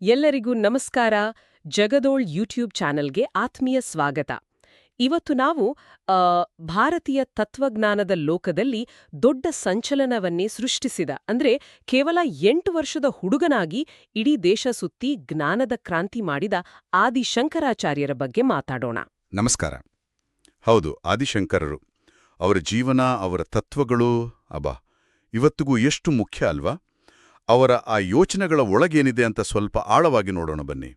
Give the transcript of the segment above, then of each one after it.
ಎಲ್ಲರಿಗೂ ನಮಸ್ಕಾರ. ಜಗದೋಳ್ ಯೂಟ್ಯೂಬ್ ಚಾನೆಲ್ಗೆ ಆತ್ಮೀಯ ಸ್ವಾಗತ. ಇವತ್ತು ನಾವು ಭಾರತೀಯ ತತ್ವಜ್ಞಾನದ ಲೋಕದಲ್ಲಿ ದೊಡ್ಡ ಸಂಚಲನವನ್ನೇ ಸೃಷ್ಟಿಸಿದ. ಅಂದ್ರೆ ಕೇವಲ ಎಂಟು ವರ್ಷದ ಹುಡುಗನಾಗಿ ಇಡೀ ದೇಶ ಸುತ್ತಿ ಜ್ಞಾನದ ಕ್ರಾಂತಿ ಮಾಡಿದ ಆದಿಶಂಕರಾಚಾರ್ಯರ ಬಗ್ಗೆ ಮಾತಾಡೋಣ. ನಮಸ್ಕಾರ. ಹೌದು, ಆದಿಶಂಕರರು. ಅವರ ಜೀವನ, ಅವರ ತತ್ವಗಳು ಅಬಾ ಇವತ್ತಿಗೂ ಎಷ್ಟು ಮುಖ್ಯ ಅಲ್ವಾ? ಅವರ ಆ ಯೋಚನೆಗಳ ಒಳಗೇನಿದೆ ಅಂತ ಸ್ವಲ್ಪ ಆಳವಾಗಿ ನೋಡೋಣ ಬನ್ನಿ.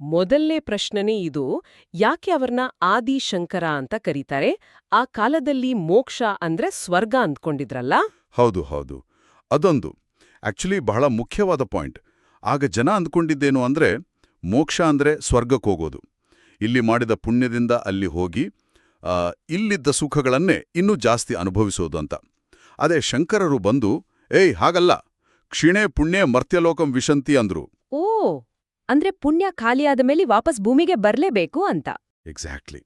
ಮೊದಲನೇ ಪ್ರಶ್ನೆನೇ ಇದು ಯಾಕೆ ಅವರನ್ನ ಆದಿ ಶಂಕರ ಅಂತ ಕರೀತಾರೆ? ಆ ಕಾಲದಲ್ಲಿ ಮೋಕ್ಷ ಅಂದ್ರೆ ಸ್ವರ್ಗ ಅಂದ್ಕೊಂಡಿದ್ರಲ್ಲ? ಹೌದು ಹೌದು. ಅದೊಂದು. ಆಕ್ಚುಲಿ ಬಹಳ ಮುಖ್ಯವಾದ ಪಾಯಿಂಟ್. ಆಗ ಜನ ಅಂದ್ಕೊಂಡಿದ್ದೇನು ಅಂದ್ರೆ ಮೋಕ್ಷ ಅಂದ್ರೆ ಸ್ವರ್ಗಕ್ಕೆ ಹೋಗೋದು. ಇಲ್ಲಿ ಮಾಡಿದ ಪುಣ್ಯದಿಂದ ಅಲ್ಲಿ ಹೋಗಿ ಇಲ್ಲಿದ್ದ ಸುಖಗಳನ್ನೇ ಇನ್ನೂ ಜಾಸ್ತಿ ಅನುಭವಿಸೋದು ಅಂತ. ಅದೇ ಶಂಕರರು ಬಂದು ಏಯ್ ಹಾಗಲ್ಲ. ಕ್ಷಿಣೆ ಪುಣ್ಯ ಮರ್ತ್ಯಲೋಕಂ ವಿಶಂತಿ ಅಂದ್ರು. ಓ ಅಂದ್ರೆ ಪುಣ್ಯ ಖಾಲಿಯಾದ ಮೇಲೆ ವಾಪಸ್ ಭೂಮಿಗೆ ಬರಲೇಬೇಕು ಅಂತ. ಎಕ್ಸಾಕ್ಟ್ಲಿ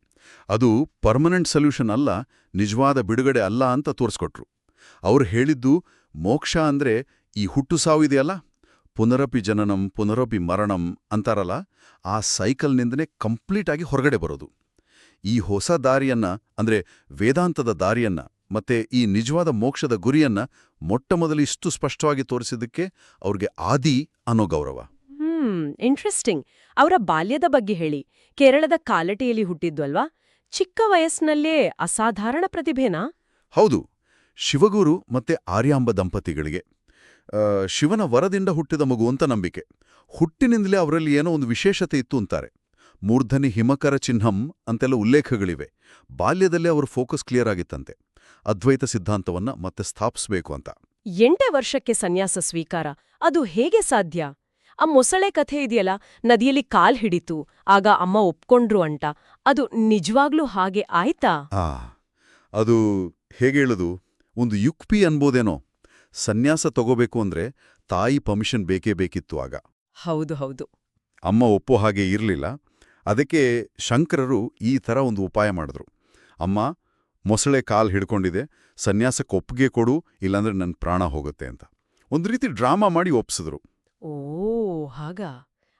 ಅದು ಪರ್ಮನೆಂಟ್ ಸೊಲ್ಯೂಷನ್ ಅಲ್ಲ ನಿಜವಾದ ಬಿಡುಗಡೆ ಅಲ್ಲ ಅಂತ ತೋರಿಸ್ಕೊಟ್ರು. ಅವ್ರು ಹೇಳಿದ್ದು ಮೋಕ್ಷ ಅಂದ್ರೆ ಈ ಹುಟ್ಟು ಸಾವು ಇದೆಯಲ್ಲ? ಪುನರಪಿ ಜನನಂ ಪುನರಪಿ ಮರಣಂ ಅಂತಾರಲ್ಲ ಆ ಸೈಕಲ್ನಿಂದನೇ ಕಂಪ್ಲೀಟ್ ಆಗಿ ಹೊರಗಡೆ ಬರೋದು. ಈ ಹೊಸ ದಾರಿಯನ್ನ ಅಂದ್ರೆ ವೇದಾಂತದ ದಾರಿಯನ್ನ ಮತ್ತೆ ಈ ನಿಜವಾದ ಮೋಕ್ಷದ ಗುರಿಯನ್ನ ಮೊಟ್ಟಮೊದಲು ಇಷ್ಟು ಸ್ಪಷ್ಟವಾಗಿ ತೋರಿಸಿದ್ದಕ್ಕೆ ಅವ್ರಿಗೆ ಆದಿ ಅನ್ನೋ ಗೌರವ. ಹ್ಮ್ ಇಂಟ್ರೆಸ್ಟಿಂಗ್ ಅವರ ಬಾಲ್ಯದ ಬಗ್ಗೆ ಹೇಳಿ. ಕೇರಳದ ಕಾಲಟೆಯಲ್ಲಿ ಹುಟ್ಟಿದ್ವಲ್ವಾ? ಚಿಕ್ಕ ವಯಸ್ಸಿನಲ್ಲೇ ಅಸಾಧಾರಣ ಪ್ರತಿಭೆನಾ? ಹೌದು. ಶಿವಗುರು ಮತ್ತೆ ಆರ್ಯಾಂಬ ದಂಪತಿಗಳಿಗೆ. ಶಿವನ ವರದಿಂದ ಹುಟ್ಟಿದ ಮಗು ಅಂತ ನಂಬಿಕೆ. ಹುಟ್ಟಿನಿಂದಲೇ ಅವರಲ್ಲಿ ಏನೋ ಒಂದು ವಿಶೇಷತೆ ಇತ್ತು ಅಂತಾರೆ. ಮೂರ್ಧನಿ ಹಿಮಕರ ಚಿಹ್ನಂ ಅಂತೆಲ್ಲ ಉಲ್ಲೇಖಗಳಿವೆ. ಬಾಲ್ಯದಲ್ಲೇ ಅವರ ಫೋಕಸ್ ಕ್ಲಿಯರ್ ಆಗಿತ್ತಂತೆ. ಅದ್ವೈತ ಸಿದ್ಧಾಂತವನ್ನ ಮತ್ತೆ ಸ್ಥಾಪಿಸಬೇಕು ಅಂತ. ಎಂಟೇ ವರ್ಷಕ್ಕೆ ಸನ್ಯಾಸ ಸ್ವೀಕಾರ ಅದು ಹೇಗೆ ಸಾಧ್ಯ? ಆ ಮೊಸಳೆ ಕಥೆ ಇದೆಯಲ್ಲ ನದಿಯಲ್ಲಿ ಕಾಲ್ ಹಿಡಿತು ಆಗ ಅಮ್ಮ ಒಪ್ಕೊಂಡ್ರು ಅಂಟ ಅದು ನಿಜವಾಗ್ಲೂ ಹಾಗೆ ಆಯ್ತಾ? ಅದು ಹೇಗೆ ಹೇಳುದು? ಒಂದು ಯುಕ್ಪಿ ಅನ್ಬೋದೇನೋ? ಸನ್ಯಾಸ ತಗೋಬೇಕು ಅಂದ್ರೆ ತಾಯಿ ಪರ್ಮಿಷನ್ ಬೇಕೇ ಬೇಕಿತ್ತು ಆಗ. ಹೌದು ಹೌದು. ಅಮ್ಮ ಒಪ್ಪೋ ಹಾಗೆ ಇರಲಿಲ್ಲ. ಅದಕ್ಕೆ ಶಂಕರರು ಈ ಥರ ಒಂದು ಉಪಾಯ ಮಾಡಿದ್ರು. ಅಮ್ಮ ಮೊಸಳೆ ಕಾಲ್ ಹಿಡ್ಕೊಂಡಿದೆ. ಸನ್ಯಾಸಕ್ಕೆ ಒಪ್ಪಿಗೆ ಕೊಡು ಇಲ್ಲಾಂದ್ರೆ ನನ್ನ ಪ್ರಾಣ ಹೋಗುತ್ತೆ ಅಂತ. ಒಂದು ರೀತಿ ಡ್ರಾಮಾ ಮಾಡಿ ಒಪ್ಪಿಸಿದ್ರು ಓ ಹಾಗ.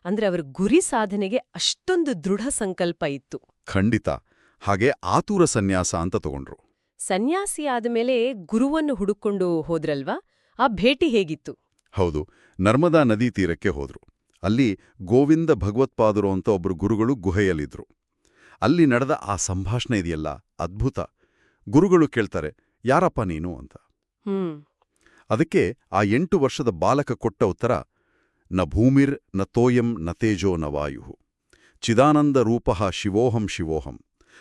ಅಂದ್ರೆ ಅವರ ಗುರಿ ಸಾಧನೆಗೆ ಅಷ್ಟೊಂದು ದೃಢ ಸಂಕಲ್ಪ ಇತ್ತು. ಖಂಡಿತ. ಹಾಗೆ ಆತುರ ಸನ್ಯಾಸ ಅಂತ ತಗೊಂಡ್ರು. ಸನ್ಯಾಸಿ ಆದಮೇಲೆ ಗುರುವನ್ನು ಹುಡುಕೊಂಡು ಹೋದ್ರಲ್ವಾ? ಆ ಭೇಟಿ ಹೇಗಿತ್ತು? ಹೌದು. ನರ್ಮದಾ ನದಿ ತೀರಕ್ಕೆ ಹೋದ್ರು. ಅಲ್ಲಿ ಗೋವಿಂದ ಭಗವತ್ಪಾದರು ಅಂತ ಒಬ್ಬರು ಗುರುಗಳು ಗುಹೆಯಲ್ಲಿದ್ರು. ಅಲ್ಲಿ ನಡೆದ ಆ ಸಂಭಾಷಣೆ ಇದೆಯಲ್ಲ ಅದ್ಭುತ. ಗುರುಗಳು ಕೇಳ್ತಾರೆ ಯಾರಪ್ಪ ನೀನು? ಅಂತ. ಅದಕ್ಕೆ ಆ ಎಂಟು ವರ್ಷದ ಬಾಲಕ ಕೊಟ್ಟ ಉತ್ತರ ನ ಭೂಮಿರ್ನ ತೋಯಂ ನ ತೇಜೋ ನ ವಾಯು. ಚಿದಾನಂದ ರೂಪಃ ಶಿವೋಹಂ ಶಿವೋಹಂ.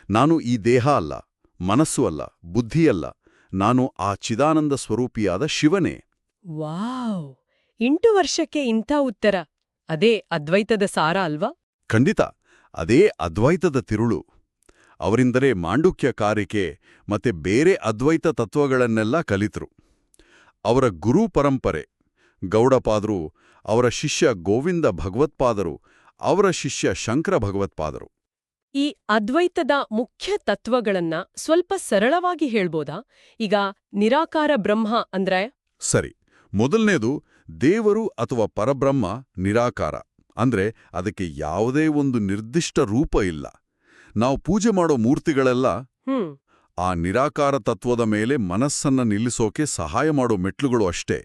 ನಾನು ಈ ದೇಹ ಅಲ್ಲ ಮನಸ್ಸು ಅಲ್ಲ ಬುದ್ಧಿಯಲ್ಲ ನಾನು ಆ ಚಿದಾನಂದ ಸ್ವರೂಪಿಯಾದ ಶಿವನೇ. ವಾವ್! ಎಂಟು ವರ್ಷಕ್ಕೆ ಇಂಥ ಉತ್ತರ. ಅದೇ ಅದ್ವೈತದ ಸಾರ ಅಲ್ವಾ? ಖಂಡಿತ. ಅದೇ ಅದ್ವೈತದ ತಿರುಳು. ಅವರಿಂದಲೇ ಮಾಂಡುಕ್ಯ ಕಾರಿಕೆ ಮತ್ತೆ ಬೇರೆ ಅದ್ವೈತ ತತ್ವಗಳನ್ನೆಲ್ಲ ಕಲಿತರು. ಅವರ ಗುರು ಪರಂಪರೆ ಗೌಡಪಾದರು ಅವರ ಶಿಷ್ಯ ಗೋವಿಂದ ಭಗವತ್ಪಾದರು ಅವರ ಶಿಷ್ಯ ಶಂಕರ ಭಗವತ್ಪಾದರು. ಈ ಅದ್ವೈತದ ಮುಖ್ಯ ತತ್ವಗಳನ್ನ ಸ್ವಲ್ಪ ಸರಳವಾಗಿ ಹೇಳ್ಬೋದಾ? ಈಗ ನಿರಾಕಾರ ಬ್ರಹ್ಮ ಅಂದ್ರೆ? ಸರಿ ಮೊದಲನೇದು ದೇವರು ಅಥವಾ ಪರಬ್ರಹ್ಮ ನಿರಾಕಾರ ಅಂದ್ರೆ ಅದಕ್ಕೆ ಯಾವುದೇ ಒಂದು ನಿರ್ದಿಷ್ಟ ರೂಪ ಇಲ್ಲ. ನಾವು ಪೂಜೆ ಮಾಡೋ ಮೂರ್ತಿಗಳೆಲ್ಲ ಆ ನಿರಾಕಾರ ತತ್ವದ ಮೇಲೆ ಮನಸ್ಸನ್ನ ನಿಲ್ಲಿಸೋಕೆ ಸಹಾಯ ಮಾಡೋ ಮೆಟ್ಲುಗಳು ಅಷ್ಟೇ.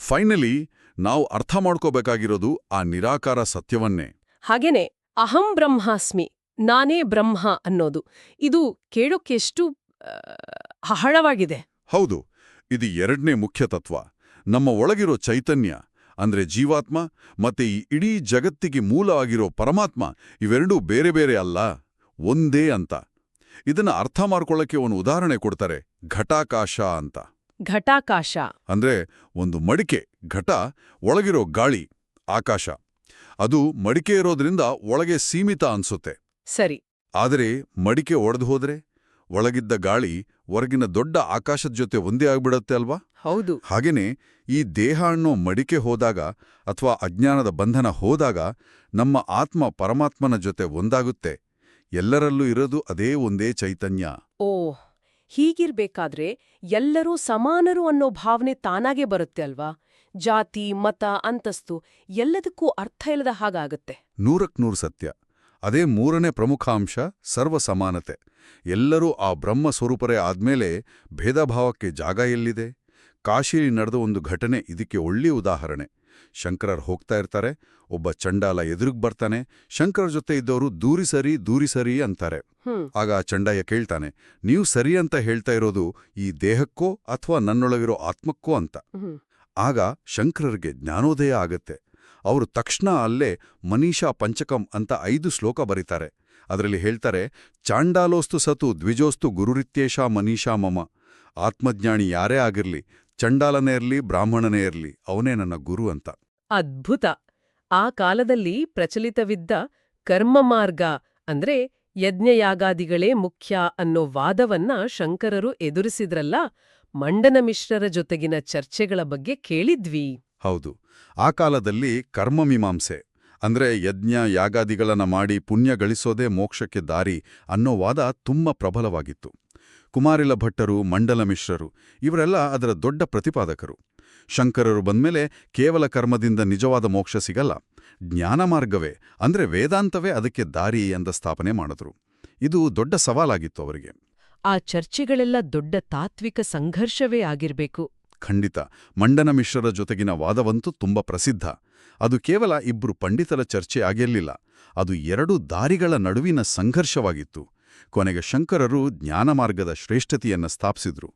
ಫೈನಲಿ ನಾವು ಅರ್ಥ ಮಾಡ್ಕೋಬೇಕಾಗಿರೋದು ಆ ನಿರಾಕಾರ ಸತ್ಯವನ್ನೇ. ಹಾಗೇನೆ ಅಹಂ ಬ್ರಹ್ಮಾಸ್ಮಿ ನಾನೇ ಬ್ರಹ್ಮ ಅನ್ನೋದು. ಇದು ಕೇಳೋಕೆಷ್ಟು ಹಹಳವಾಗಿದೆ ಹಳವಾಗಿದೆ ಹೌದು ಇದು ಎರಡನೇ ಮುಖ್ಯ ತತ್ವ. ನಮ್ಮ ಒಳಗಿರೋ ಚೈತನ್ಯ ಅಂದ್ರೆ ಜೀವಾತ್ಮ ಮತ್ತೆ ಈ ಇಡೀ ಜಗತ್ತಿಗೆ ಮೂಲ ಆಗಿರೋ ಪರಮಾತ್ಮ ಇವೆರಡೂ ಬೇರೆ ಬೇರೆ ಅಲ್ಲ. ಒಂದೇ ಅಂತ. ಇದನ್ನ ಅರ್ಥ ಮಾಡ್ಕೊಳ್ಳಕ್ಕೆ ಒಂದು ಉದಾಹರಣೆ ಕೊಡ್ತಾರೆ ಘಟಾಕಾಶ ಅಂತ. ಘಟಾಕಾಶ. ಅಂದ್ರೆ ಒಂದು ಮಡಿಕೆ ಘಟ ಒಳಗಿರೋ ಗಾಳಿ ಆಕಾಶ. ಅದು ಮಡಿಕೆ ಇರೋದ್ರಿಂದ ಒಳಗೆ ಸೀಮಿತ ಅನ್ಸುತ್ತೆ. ಸರಿ. ಆದರೆ ಮಡಿಕೆ ಒಡೆದು ಹೋದ್ರೆ ಒಳಗಿದ್ದ ಗಾಳಿ ಹೊರಗಿನ ದೊಡ್ಡ ಆಕಾಶದ ಜೊತೆ ಒಂದೇ ಆಗ್ಬಿಡತ್ತೆ ಅಲ್ವಾ? ಹೌದು. ಹಾಗೇನೆ ಈ ದೇಹ ಅನ್ನೋ ಮಡಿಕೆ ಹೋದಾಗ ಅಥವಾ ಅಜ್ಞಾನದ ಬಂಧನ ಹೋದಾಗ ನಮ್ಮ ಆತ್ಮ ಪರಮಾತ್ಮನ ಜೊತೆ ಒಂದಾಗುತ್ತೆ. ಎಲ್ಲರಲ್ಲೂ ಇರೋದು ಅದೇ ಒಂದೇ ಚೈತನ್ಯ. ಓ ಹೀಗಿರ್ಬೇಕಾದ್ರೆ ಎಲ್ಲರೂ ಸಮಾನರು ಅನ್ನೋ ಭಾವನೆ ತಾನಾಗೆ ಬರುತ್ತೆ ಅಲ್ವಾ? ಜಾತಿ ಮತ ಅಂತಸ್ತು ಎಲ್ಲದಕ್ಕೂ ಅರ್ಥ ಇಲ್ಲದ ಹಾಗಾಗತ್ತೆ. ನೂರಕ್ ನೂರು ಸತ್ಯ. ಅದೇ ಮೂರನೇ ಪ್ರಮುಖ ಅಂಶ ಸರ್ವ ಸಮಾನತೆ ಎಲ್ಲರೂ ಆ ಬ್ರಹ್ಮ ಸ್ವರೂಪರೇ ಆದ್ಮೇಲೆ ಭೇದಭಾವಕ್ಕೆ ಜಾಗ ಎಲ್ಲಿದೆ? ಕಾಶಿಲಿ ನಡೆದ ಒಂದು ಘಟನೆ ಇದಕ್ಕೆ ಒಳ್ಳೆಯ ಉದಾಹರಣೆ. ಶಂಕರರ್ ಹೋಗ್ತಾ ಇರ್ತಾರೆ. ಒಬ್ಬ ಚಂಡಾಲ ಎದುರುಗ್ ಬರ್ತಾನೆ. ಶಂಕರ ಜೊತೆ ಇದ್ದವರು ದೂರಿ ಸರಿ ದೂರಿ ಸರಿ ಅಂತಾರೆ. ಆಗ ಆ ಚಂಡಾಯ ಕೇಳ್ತಾನೆ ನೀವು ಸರಿ ಅಂತ ಹೇಳ್ತಾ ಇರೋದು ಈ ದೇಹಕ್ಕೋ ಅಥವಾ ನನ್ನೊಳಗಿರೋ ಆತ್ಮಕ್ಕೋ ಅಂತ? ಆಗ ಶಂಕರರಿಗೆ ಜ್ಞಾನೋದಯ ಆಗತ್ತೆ. ಅವರು ತಕ್ಷಣ ಅಲ್ಲೇ ಮನೀಷಾ ಪಂಚಕಂ ಅಂತ ಐದು ಶ್ಲೋಕ ಬರೀತಾರೆ. ಅದರಲ್ಲಿ ಹೇಳ್ತಾರೆ ಚಾಂಡಾಲೋಸ್ತು ಸತು ದ್ವಿಜೋಸ್ತು ಗುರುರಿತ್ಯೇಷ ಮನೀಷಾ ಮಮ. ಆತ್ಮಜ್ಞಾನಿ ಯಾರೇ ಆಗಿರ್ಲಿ ಚಂಡಾಲನೇ ಇರ್ಲಿ ಬ್ರಾಹ್ಮಣನೇ ಇರ್ಲಿ ಅವನೇ ನನ್ನ ಗುರು ಅಂತ. ಅದ್ಭುತ. ಆ ಕಾಲದಲ್ಲಿ ಪ್ರಚಲಿತವಿದ್ದ ಕರ್ಮ ಮಾರ್ಗ ಅಂದ್ರೆ ಯಜ್ಞಯಾಗಾದಿಗಳೇ ಮುಖ್ಯ ಅನ್ನೋ ವಾದವನ್ನ ಶಂಕರರು ಎದುರಿಸಿದ್ರಲ್ಲ ಮಂಡನ ಮಿಶ್ರರ ಜೊತೆಗಿನ ಚರ್ಚೆಗಳ ಬಗ್ಗೆ ಕೇಳಿದ್ವಿ. ಹೌದು. ಆ ಕಾಲದಲ್ಲಿ ಕರ್ಮಮೀಮಾಂಸೆ ಅಂದ್ರೆ ಯಜ್ಞ ಯಾಗಾದಿಗಳನ್ನ ಮಾಡಿ ಪುಣ್ಯ ಗಳಿಸೋದೇ ಮೋಕ್ಷಕ್ಕೆ ದಾರಿ ಅನ್ನೋ ವಾದ ತುಂಬ ಪ್ರಬಲವಾಗಿತ್ತು. ಕುಮಾರಿಲ ಭಟ್ಟರು ಮಂಡಲ ಮಿಶ್ರರು ಇವರೆಲ್ಲ ಅದರ ದೊಡ್ಡ ಪ್ರತಿಪಾದಕರು. ಶಂಕರರು ಬಂದ್ಮೇಲೆ ಕೇವಲ ಕರ್ಮದಿಂದ ನಿಜವಾದ ಮೋಕ್ಷ ಸಿಗಲ್ಲ. ಜ್ಞಾನ ಮಾರ್ಗವೇ ಅಂದ್ರೆ ವೇದಾಂತವೇ ಅದಕ್ಕೆ ದಾರಿ ಎಂದ ಸ್ಥಾಪನೆ ಮಾಡಿದ್ರು. ಇದು ದೊಡ್ಡ ಸವಾಲಾಗಿತ್ತು ಅವರಿಗೆ. ಆ ಚರ್ಚೆಗಳೆಲ್ಲ ದೊಡ್ಡ ತಾತ್ವಿಕ ಸಂಘರ್ಷವೇ ಆಗಿರಬೇಕು. ಖಂಡಿತ ಮಂಡನ ಮಿಶ್ರರ ಜೊತೆಗಿನ ವಾದವಂತೂ ತುಂಬ ಪ್ರಸಿದ್ಧ. ಅದು ಕೇವಲ ಇಬ್ಬರು ಪಂಡಿತರ ಚರ್ಚೆ ಆಗಿರಲಿಲ್ಲ. ಅದು ಎರಡು ದಾರಿಗಳ ನಡುವಿನ ಸಂಘರ್ಷವಾಗಿತ್ತು. ಕೊನೆಗೆ ಶಂಕರರು ಜ್ಞಾನಮಾರ್ಗದ ಶ್ರೇಷ್ಠತೆಯನ್ನು ಸ್ಥಾಪಿಸಿದ್ರು.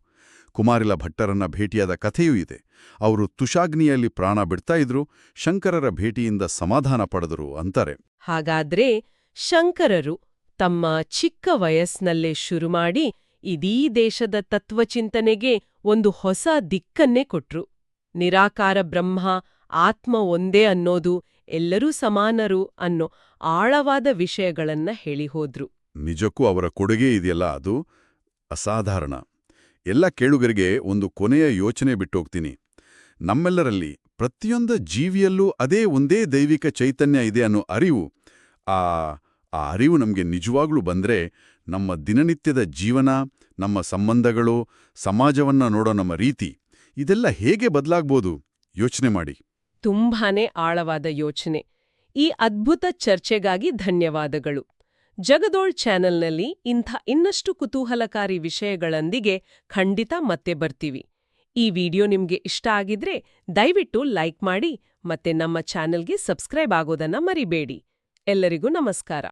ಕುಮಾರಿಲ ಭಟ್ಟರನ್ನ ಭೇಟಿಯಾದ ಕಥೆಯೂ ಇದೆ. ಅವರು ತುಷಾಗ್ನಿಯಲ್ಲಿ ಪ್ರಾಣ ಬಿಡ್ತಾ ಇದ್ರು, ಶಂಕರರ ಭೇಟಿಯಿಂದ ಸಮಾಧಾನ ಪಡೆದರು ಅಂತಾರೆ. ಹಾಗಾದ್ರೆ ಶಂಕರರು ತಮ್ಮ ಚಿಕ್ಕ ವಯಸ್ಸಿನಲ್ಲೇ ಶುರುಮಾಡಿ ಇದೀ ದೇಶದ ತತ್ವಚಿಂತನೆಗೆ ಒಂದು ಹೊಸ ದಿಕ್ಕನ್ನೇ ಕೊಟ್ರು. ನಿರಾಕಾರ ಬ್ರಹ್ಮ, ಆತ್ಮ ಒಂದೇ ಅನ್ನೋದು ಎಲ್ಲರೂ ಸಮಾನರು ಅನ್ನೋ ಆಳವಾದ ವಿಷಯಗಳನ್ನ ಹೇಳಿಹೋದ್ರು. ನಿಜಕ್ಕೂ ಅವರ ಕೊಡುಗೆ ಇದೆಯಲ್ಲ, ಅದು ಅಸಾಧಾರಣ. ಎಲ್ಲ ಕೇಳುಗರಿಗೆ ಒಂದು ಕೊನೆಯ ಯೋಚನೆ ಬಿಟ್ಟೋಗ್ತೀನಿ. ನಮ್ಮೆಲ್ಲರಲ್ಲಿ ಪ್ರತಿಯೊಂದು ಜೀವಿಯಲ್ಲೂ ಅದೇ ಒಂದೇ ದೈವಿಕ ಚೈತನ್ಯ ಇದೆ ಅನ್ನೋ ಅರಿವು, ಆ ಆ ಅರಿವು ನಮಗೆ ನಿಜವಾಗ್ಲೂ ಬಂದ್ರೆ ನಮ್ಮ ದಿನನಿತ್ಯದ ಜೀವನ, ನಮ್ಮ ಸಂಬಂಧಗಳು, ಸಮಾಜವನ್ನ ನೋಡೋ ನಮ್ಮ ರೀತಿ, ಇದೆಲ್ಲ ಹೇಗೆ ಬದಲಾಗ್ಬೋದು? ಯೋಚನೆ ಮಾಡಿ. ತುಂಬಾನೇ ಆಳವಾದ ಯೋಚನೆ. ಈ ಅದ್ಭುತ ಚರ್ಚೆಗಾಗಿ ಧನ್ಯವಾದಗಳು. ಜಗದೋಳ್ ಚಾನೆಲ್ನಲ್ಲಿ ಇಂಥ ಇನ್ನಷ್ಟು ಕುತೂಹಲಕಾರಿ ವಿಷಯಗಳೊಂದಿಗೆ ಖಂಡಿತ ಮತ್ತೆ ಬರ್ತೀವಿ. ಈ ವಿಡಿಯೋ ನಿಮ್ಗೆ ಇಷ್ಟ ಆಗಿದ್ರೆ ದಯವಿಟ್ಟು ಲೈಕ್ ಮಾಡಿ ಮತ್ತೆ ನಮ್ಮ ಚಾನೆಲ್ಗೆ ಸಬ್ಸ್ಕ್ರೈಬ್ ಆಗೋದನ್ನ ಮರಿಬೇಡಿ. ಎಲ್ಲರಿಗೂ ನಮಸ್ಕಾರ.